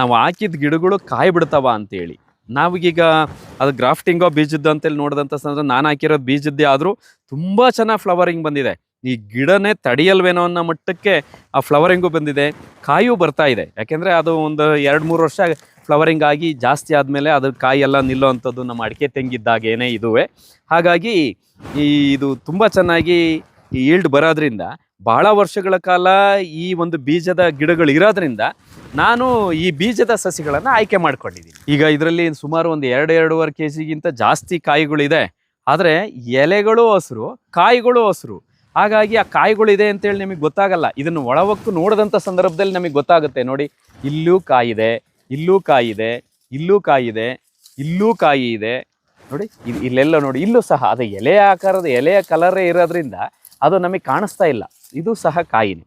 ನಾವು ಹಾಕಿದ ಗಿಡಗಳು ಕಾಯಿ ಬಿಡ್ತಾವ ಅಂತೇಳಿ. ನಾವೀಗ ಅದು ಗ್ರಾಫ್ಟಿಂಗೋ ಬೀಜದ್ದು ಅಂತೇಳಿ ನೋಡಿದಂಥ ಸಂದ್ರೆ ನಾನು ಹಾಕಿರೋ ಬೀಜದ್ದೇ ಆದರೂ ತುಂಬ ಚೆನ್ನಾಗಿ ಫ್ಲವರಿಂಗ್ ಬಂದಿದೆ. ಈ ಗಿಡನೇ ತಡೆಯಲ್ವೇನೋ ಅನ್ನೋ ಮಟ್ಟಕ್ಕೆ ಆ ಫ್ಲವರಿಂಗು ಬಂದಿದೆ. ಕಾಯೂ ಬರ್ತಾ ಇದೆ. ಯಾಕೆಂದರೆ ಅದು ಒಂದು ಎರಡು ಮೂರು ವರ್ಷ ಫ್ಲವರಿಂಗ್ ಆಗಿ ಜಾಸ್ತಿ ಆದಮೇಲೆ ಅದ್ರ ಕಾಯಿ ಎಲ್ಲ ನಿಲ್ಲುವಂಥದ್ದು ನಮ್ಮ ಅಡಿಕೆ ತೆಂಗಿದ್ದಾಗೇನೆ ಇದುವೆ. ಹಾಗಾಗಿ ಈ ಇದು ತುಂಬ ಚೆನ್ನಾಗಿ ಈಲ್ಡ್ ಬರೋದ್ರಿಂದ ಭಾಳ ವರ್ಷಗಳ ಕಾಲ ಈ ಒಂದು ಬೀಜದ ಗಿಡಗಳು ಇರೋದ್ರಿಂದ ನಾನು ಈ ಬೀಜದ ಸಸಿಗಳನ್ನು ಆಯ್ಕೆ ಮಾಡ್ಕೊಂಡಿದ್ದೀನಿ. ಈಗ ಇದರಲ್ಲಿ ಸುಮಾರು ಒಂದು ಎರಡು, ಎರಡೂವರೆ ಕೆ ಜಿಗಿಂತ ಜಾಸ್ತಿ ಕಾಯಿಗಳಿದೆ. ಆದರೆ ಎಲೆಗಳು ಹಸಿರು, ಕಾಯಿಗಳು ಹಸಿರು. ಹಾಗಾಗಿ ಆ ಕಾಯಿಗಳಿದೆ ಅಂತೇಳಿ ನಿಮಗೆ ಗೊತ್ತಾಗಲ್ಲ. ಇದನ್ನು ಒಳವಕ್ಕು ನೋಡಿದಂಥ ಸಂದರ್ಭದಲ್ಲಿ ನಮಗೆ ಗೊತ್ತಾಗುತ್ತೆ. ನೋಡಿ, ಇಲ್ಲೂ ಕಾಯಿದೆ ಇಲ್ಲೂ ಕಾಯಿದೆ ಇಲ್ಲೂ ಕಾಯಿದೆ, ಇಲ್ಲೂ ಕಾಯಿ ಇದೆ ನೋಡಿ ಇಲ್- ಇಲ್ಲೆಲ್ಲ ನೋಡಿ, ಇಲ್ಲೂ ಸಹ. ಅದು ಎಲೆಯ ಆಕಾರದ, ಎಲೆಯ ಕಲರೇ ಇರೋದ್ರಿಂದ ಅದು ನಮಗೆ ಕಾಣಿಸ್ತಾ ಇಲ್ಲ. ಇದು ಸಹ ಕಾಯಿಲೆ.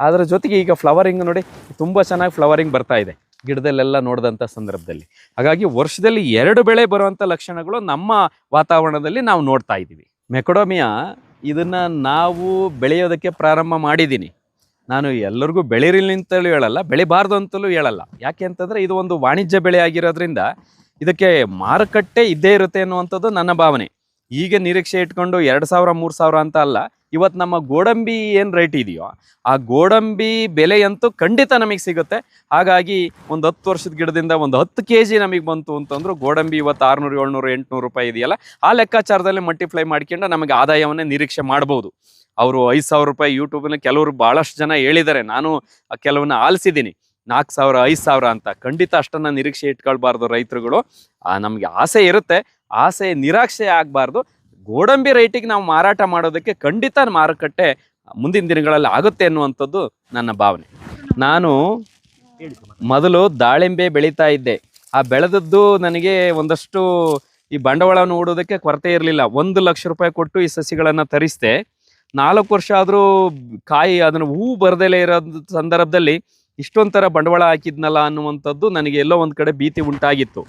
ಅದರ ಜೊತೆಗೆ ಈಗ ಫ್ಲವರಿಂಗ್ ನೋಡಿ, ತುಂಬ ಚೆನ್ನಾಗಿ ಫ್ಲವರಿಂಗ್ ಬರ್ತಾ ಇದೆ ಗಿಡದಲ್ಲೆಲ್ಲ ನೋಡಿದಂಥ ಸಂದರ್ಭದಲ್ಲಿ. ಹಾಗಾಗಿ ವರ್ಷದಲ್ಲಿ ಎರಡು ಬೆಳೆ ಬರುವಂಥ ಲಕ್ಷಣಗಳು ನಮ್ಮ ವಾತಾವರಣದಲ್ಲಿ ನಾವು ನೋಡ್ತಾ ಇದ್ದೀವಿ. ಮೆಕಡೋಮಿಯಾ ಇದನ್ನು ನಾವು ಬೆಳೆಯೋದಕ್ಕೆ ಪ್ರಾರಂಭ ಮಾಡಿದ್ದೀನಿ ನಾನು ಎಲ್ಲರಿಗೂ ಬೆಳೀರಿಲಿ ಅಂತಲೂ ಹೇಳಲ್ಲ, ಬೆಳಿಬಾರ್ದು ಅಂತಲೂ ಹೇಳಲ್ಲ. ಯಾಕೆ ಅಂತಂದರೆ ಇದು ಒಂದು ವಾಣಿಜ್ಯ ಬೆಳೆ ಆಗಿರೋದ್ರಿಂದ ಇದಕ್ಕೆ ಮಾರುಕಟ್ಟೆ ಇದ್ದೇ ಇರುತ್ತೆ ಅನ್ನುವಂಥದ್ದು ನನ್ನ ಭಾವನೆ. ಈಗ ನಿರೀಕ್ಷೆ ಇಟ್ಕೊಂಡು ಎರಡು ಸಾವಿರ, ಮೂರು ಸಾವಿರ ಅಂತ ಅಲ್ಲ ಇವತ್ತು ನಮ್ಮ ಗೋಡಂಬಿ ಏನು ರೇಟ್ ಇದೆಯೋ, ಆ ಗೋಡಂಬಿ ಬೆಲೆಯಂತೂ ಖಂಡಿತ ನಮಗೆ ಸಿಗುತ್ತೆ. ಹಾಗಾಗಿ ಒಂದು ಹತ್ತು ವರ್ಷದ ಗಿಡದಿಂದ ಒಂದು ಹತ್ತು ಕೆ ಜಿ ನಮಗೆ ಬಂತು ಅಂತಂದ್ರು ಗೋಡಂಬಿ ಇವತ್ತು ಆರುನೂರು, ಏಳ್ನೂರು, ಎಂಟುನೂರು ರೂಪಾಯಿ ಇದೆಯಲ್ಲ, ಆ ಲೆಕ್ಕಾಚಾರದಲ್ಲಿ ಮಲ್ಟಿಪ್ಲೈ ಮಾಡ್ಕೊಂಡು ನಮಗೆ ಆದಾಯವನ್ನೇ ನಿರೀಕ್ಷೆ ಮಾಡ್ಬೋದು. ಅವರು ಐದು ಸಾವಿರ ರೂಪಾಯಿ ಯೂಟ್ಯೂಬ್ನ ಕೆಲವರು ಭಾಳಷ್ಟು ಜನ ಹೇಳಿದ್ದಾರೆ ನಾನು ಕೆಲವನ್ನ ಆಲಿಸಿದ್ದೀನಿ ನಾಲ್ಕು ಸಾವಿರ, ಐದು ಸಾವಿರ ಅಂತ. ಖಂಡಿತ ಅಷ್ಟನ್ನು ನಿರೀಕ್ಷೆ ಇಟ್ಕೊಳ್ಬಾರ್ದು ರೈತರುಗಳು. ನಮಗೆ ಆಸೆ ಇರುತ್ತೆ, ಆಸೆ ನಿರಾಕ್ಷೆ ಆಗಬಾರ್ದು. ಗೋಡಂಬಿ ರೇಟಿಗೆ ನಾವು ಮಾರಾಟ ಮಾಡೋದಕ್ಕೆ ಖಂಡಿತ ಮಾರುಕಟ್ಟೆ ಮುಂದಿನ ದಿನಗಳಲ್ಲಿ ಆಗುತ್ತೆ ಅನ್ನುವಂಥದ್ದು ನನ್ನ ಭಾವನೆ. ನಾನು ಮೊದಲು ದಾಳಿಂಬೆ ಬೆಳೀತಾ ಇದ್ದೆ. ಆ ಬೆಳೆದದ್ದು ನನಗೆ ಒಂದಷ್ಟು ಈ ಬಂಡವಾಳವನ್ನು ಹೂಡೋದಕ್ಕೆ ಕೊರತೆ ಇರಲಿಲ್ಲ. ಒಂದು ಲಕ್ಷ ರೂಪಾಯಿ ಕೊಟ್ಟು ಈ ಸಸಿಗಳನ್ನು ತರಿಸಿದೆ. ನಾಲ್ಕು ವರ್ಷ ಆದರೂ ಕಾಯಿ ಅದನ್ನು ಹೂ ಬರದಲೇ ಇರೋ ಸಂದರ್ಭದಲ್ಲಿ ಇಷ್ಟೊಂಥರ ಬಂಡವಾಳ ಹಾಕಿದ್ನಲ್ಲ ಅನ್ನುವಂಥದ್ದು ನನಗೆ ಎಲ್ಲೋ ಒಂದು ಕಡೆ ಭೀತಿ ಉಂಟಾಗಿತ್ತು.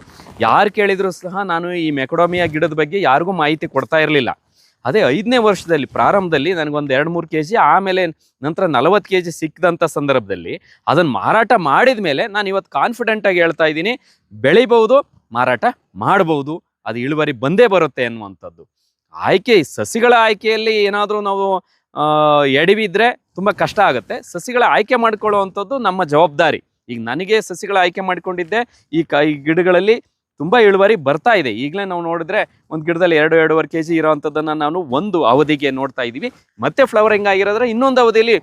ಯಾರು ಕೇಳಿದರೂ ಸಹ ನಾನು ಈ ಮೆಕಡೋಮಿಯಾ ಗಿಡದ ಬಗ್ಗೆ ಯಾರಿಗೂ ಮಾಹಿತಿ ಕೊಡ್ತಾ ಇರಲಿಲ್ಲ. ಅದೇ ಐದನೇ ವರ್ಷದಲ್ಲಿ, ಪ್ರಾರಂಭದಲ್ಲಿ ನನಗೊಂದು ಎರಡು ಮೂರು ಕೆ ಜಿ ಆಮೇಲೆ ನಂತರ ನಲವತ್ತು ಕೆ ಜಿ ಸಿಕ್ಕಿದಂಥ ಸಂದರ್ಭದಲ್ಲಿ ಅದನ್ನು ಮಾರಾಟ ಮಾಡಿದ ಮೇಲೆ ನಾನು ಇವತ್ತು ಕಾನ್ಫಿಡೆಂಟಾಗಿ ಹೇಳ್ತಾ ಇದ್ದೀನಿ, ಬೆಳಿಬಹುದು, ಮಾರಾಟ ಮಾಡಬಹುದು, ಅದು ಇಳುವರಿ ಬಂದೇ ಬರುತ್ತೆ ಅನ್ನುವಂಥದ್ದು. ಆಯ್ಕೆ, ಸಸಿಗಳ ಆಯ್ಕೆಯಲ್ಲಿ ಏನಾದರೂ ನಾವು ಎಡವಿದ್ರೆ ತುಂಬ ಕಷ್ಟ ಆಗುತ್ತೆ. ಸಸಿಗಳ ಆಯ್ಕೆ ಮಾಡಿಕೊಳ್ಳುವಂಥದ್ದು ನಮ್ಮ ಜವಾಬ್ದಾರಿ. ಈಗ ನನಗೆ ಸಸಿಗಳ ಆಯ್ಕೆ ಮಾಡಿಕೊಂಡಿದ್ದೆ, ಈ ಕ, ಈ ಗಿಡಗಳಲ್ಲಿ ತುಂಬ ಇಳುವರಿ ಬರ್ತಾ ಇದೆ. ಈಗಲೇ ನಾವು ನೋಡಿದ್ರೆ ಒಂದು ಗಿಡದಲ್ಲಿ ಎರಡು, ಎರಡೂವರೆ ಕೆ ಜಿ ಇರೋವಂಥದ್ದನ್ನು ನಾನು ಒಂದು ಅವಧಿಗೆ ನೋಡ್ತಾ ಇದ್ದೀವಿ. ಮತ್ತೆ ಫ್ಲವರಿಂಗ್ ಆಗಿರೋದ್ರೆ ಇನ್ನೊಂದು ಅವಧಿಯಲ್ಲಿ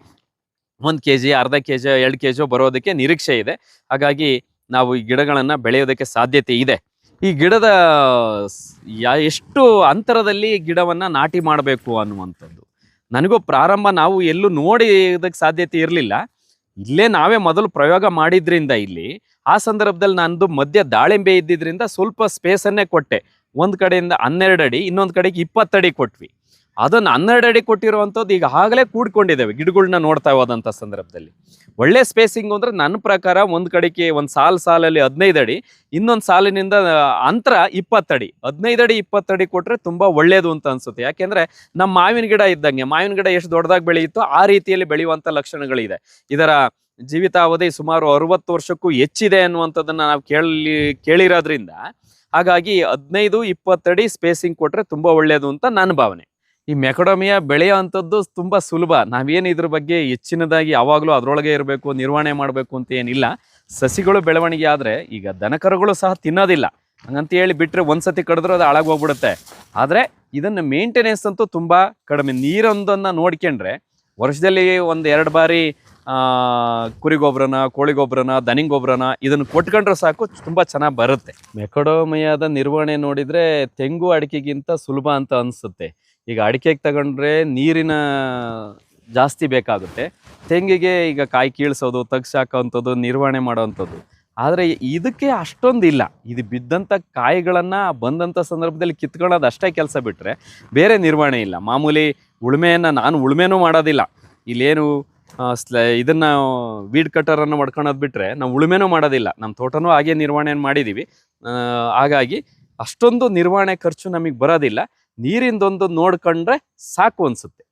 ಒಂದು ಕೆ ಜಿ ಅರ್ಧ ಕೆ ಜಿ ಎರಡು ಕೆ ಜಿ ಬರೋದಕ್ಕೆ ನಿರೀಕ್ಷೆ ಇದೆ. ಹಾಗಾಗಿ ನಾವು ಈ ಗಿಡಗಳನ್ನು ಬೆಳೆಯೋದಕ್ಕೆ ಸಾಧ್ಯತೆ ಇದೆ. ಈ ಗಿಡದ ಎಷ್ಟು ಅಂತರದಲ್ಲಿ ಗಿಡವನ್ನು ನಾಟಿ ಮಾಡಬೇಕು ಅನ್ನುವಂಥದ್ದು. ನನಗೂ ಪ್ರಾರಂಭ ನಾವು ಎಲ್ಲೂ ನೋಡಿ ಇದಕ್ಕೆ ಸಾಧ್ಯತೆ ಇರಲಿಲ್ಲ. ಇಲ್ಲೇ ನಾವೇ ಮೊದಲು ಪ್ರಯೋಗ ಮಾಡಿದ್ರಿಂದ ಇಲ್ಲಿ. ಆ ಸಂದರ್ಭದಲ್ಲಿ ನಂದು ಮಧ್ಯ ದಾಳಿಂಬೆ ಇದ್ದಿದ್ರಿಂದ ಸ್ವಲ್ಪ ಸ್ಪೇಸನ್ನೇ ಕೊಟ್ಟೆ. ಒಂದು ಕಡೆಯಿಂದ ಹನ್ನೆರಡು ಅಡಿ, ಇನ್ನೊಂದು ಕಡೆಗೆ ಇಪ್ಪತ್ತಡಿ ಕೊಟ್ವಿ. ಅದನ್ನು ಹನ್ನೆರಡು ಅಡಿ ಕೊಟ್ಟಿರುವಂಥದ್ದು ಈಗ ಆಗಲೇ ಕೂಡ್ಕೊಂಡಿದ್ದೇವೆ. ಗಿಡಗಳನ್ನ ನೋಡ್ತಾ ಹೋದಂಥ ಸಂದರ್ಭದಲ್ಲಿ. ಒಳ್ಳೆ ಸ್ಪೇಸಿಂಗ್ ಅಂದ್ರೆ ನನ್ನ ಪ್ರಕಾರ ಒಂದು ಕಡೆಗೆ ಒಂದು ಸಾಲು ಸಾಲಲ್ಲಿ ಹದಿನೈದು ಅಡಿ, ಇನ್ನೊಂದು ಸಾಲಿನಿಂದ ಅಂತರ ಇಪ್ಪತ್ತಡಿ ಹದಿನೈದು ಅಡಿ ಇಪ್ಪತ್ತಡಿ ಕೊಟ್ಟರೆ ತುಂಬಾ ಒಳ್ಳೆಯದು ಅಂತ ಅನ್ಸುತ್ತೆ. ಯಾಕೆಂದರೆ ನಮ್ಮ ಮಾವಿನ ಗಿಡ ಇದ್ದಂಗೆ, ಮಾವಿನ ಗಿಡ ಎಷ್ಟು ದೊಡ್ಡದಾಗಿ ಬೆಳೆಯುತ್ತೋ ಆ ರೀತಿಯಲ್ಲಿ ಬೆಳೆಯುವಂತ ಲಕ್ಷಣಗಳಿದೆ. ಇದರ ಜೀವಿತಾವಧಿ ಸುಮಾರು ಅರವತ್ತು ವರ್ಷಕ್ಕೂ ಹೆಚ್ಚಿದೆ ಅನ್ನುವಂಥದ್ದನ್ನು ನಾವು ಕೇಳಿ ಕೇಳಿರೋದ್ರಿಂದ ಹಾಗಾಗಿ ಹದಿನೈದು ಇಪ್ಪತ್ತಡಿ ಸ್ಪೇಸಿಂಗ್ ಕೊಟ್ಟರೆ ತುಂಬಾ ಒಳ್ಳೆಯದು ಅಂತ ನನ್ನ ಭಾವನೆ. ಈ ಮೆಕಡೋಮಿಯಾ ಬೆಳೆಯೋ ಅಂಥದ್ದು ತುಂಬ ಸುಲಭ. ನಾವೇನು ಇದ್ರ ಬಗ್ಗೆ ಹೆಚ್ಚಿನದಾಗಿ ಯಾವಾಗಲೂ ಅದರೊಳಗೆ ಇರಬೇಕು, ನಿರ್ವಹಣೆ ಮಾಡಬೇಕು ಅಂತ ಏನಿಲ್ಲ. ಸಸಿಗಳು ಬೆಳವಣಿಗೆ ಆದರೆ ಈಗ ದನಕರುಗಳು ಸಹ ತಿನ್ನೋದಿಲ್ಲ. ಹಂಗಂತ ಹೇಳಿ ಬಿಟ್ಟರೆ ಒಂದ್ಸತಿ ಕಡಿದ್ರೆ ಅದು ಹಾಳಾಗೋಗ್ಬಿಡುತ್ತೆ ಆದರೆ ಇದನ್ನು ಮೇಂಟೆನೆನ್ಸ್ ಅಂತೂ ತುಂಬ ಕಡಿಮೆ. ನೀರೊಂದನ್ನು ನೋಡ್ಕೊಂಡ್ರೆ ವರ್ಷದಲ್ಲಿ ಒಂದು ಎರಡು ಬಾರಿ ಕುರಿ ಗೊಬ್ಬರನ ಕೋಳಿ ಗೊಬ್ಬರನ ದನಿ ಗೊಬ್ಬರನ ಇದನ್ನು ಕೊಟ್ಕೊಂಡ್ರೆ ಸಾಕು, ತುಂಬ ಚೆನ್ನಾಗಿ ಬರುತ್ತೆ. ಮೆಕಡೋಮಿಯಾದ ನಿರ್ವಹಣೆ ನೋಡಿದರೆ ತೆಂಗು ಅಡಿಕೆಗಿಂತ ಸುಲಭ ಅಂತ ಅನಿಸುತ್ತೆ. ಈಗ ಅಡಿಕೆಗೆ ತಗೊಂಡ್ರೆ ನೀರಿನ ಜಾಸ್ತಿ ಬೇಕಾಗುತ್ತೆ. ತೆಂಗಿಗೆ ಈಗ ಕಾಯಿ ಕೀಳ್ಸೋದು ತಗ್ಸಾಕೋವಂಥದ್ದು ನಿರ್ವಹಣೆ ಮಾಡೋವಂಥದ್ದು. ಆದರೆ ಇದಕ್ಕೆ ಅಷ್ಟೊಂದಿಲ್ಲ. ಇದು ಬಿದ್ದಂಥ ಕಾಯಿಗಳನ್ನು ಬಂದಂಥ ಸಂದರ್ಭದಲ್ಲಿ ಕಿತ್ಕೊಳ್ಳೋದು ಅಷ್ಟೇ ಕೆಲಸ ಬಿಟ್ಟರೆ ಬೇರೆ ನಿರ್ವಹಣೆ ಇಲ್ಲ. ಮಾಮೂಲಿ ಉಳುಮೆಯನ್ನು ನಾನು ಉಳುಮೆನೂ ಮಾಡೋದಿಲ್ಲ. ಇಲ್ಲೇನು ಸ್ಲ, ಇದನ್ನು ವೀಡ್ ಕಟ್ಟರನ್ನು ಮಾಡ್ಕೊಳೋದು ಬಿಟ್ಟರೆ ನಾವು ಉಳುಮೆನೂ ಮಾಡೋದಿಲ್ಲ. ನಮ್ಮ ತೋಟನೂ ಹಾಗೆ ನಿರ್ವಹಣೆ ಮಾಡಿದ್ದೀವಿ ಹಾಗಾಗಿ ಅಷ್ಟೊಂದು ನಿರ್ವಹಣೆ ಖರ್ಚು ನಮಗೆ ಬರೋದಿಲ್ಲ. ನೀರಿಂದೊಂದು ನೋಡ್ಕೊಂಡ್ರೆ ಸಾಕು ಅನಿಸುತ್ತೆ.